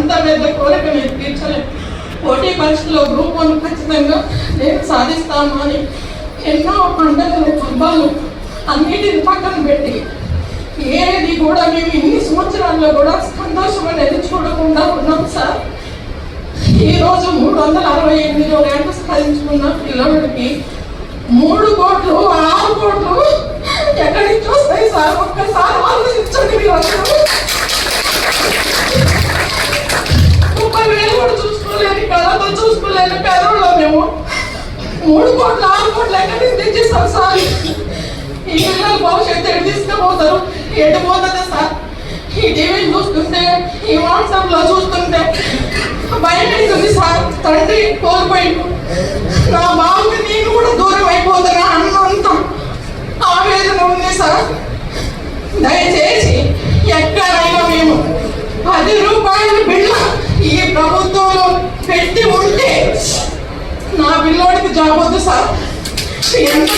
అంత పెద్ద కోరిక నేను తీర్చలేదు పోటీ పరీక్షలో గ్రూప్ వన్ ఖచ్చితంగా నేను సాధిస్తాను అని ఎన్నో పండుగలు పబ్బాలు అన్నిటిని పక్కన పెట్టి ఏది కూడా మేము ఇన్ని సంవత్సరాల్లో కూడా సంతోషం అనేది చూడకుండా ఉన్నాం సార్. ఈరోజు మూడు వందల అరవై ఎనిమిదిలో ర్యాంకు సాధించుకున్న పిల్లవాడికి మూడు కోట్లు ఆరు కోట్లు చూసుకోలేని కళతో చూసుకోలేని పేదవాళ్ళం మేము. మూడు కోట్లు ఆరు కోట్లు ఎక్కడి నుంచి తెచ్చేస్తాం సార్. ఈ పిల్లల భవిష్యత్తు ఎటు తీసుకుపోతారు? ఎటు పోతుందా సార్? ఈ టీవీ చూస్తుంటే ఈ వాట్సాప్లో చూస్తుంటే భయం అవుతుంది సార్. తండ్రి కోల్పోయిండు. నా పిల్లోడికి జాబ్ వద్దు సార్. ఎంత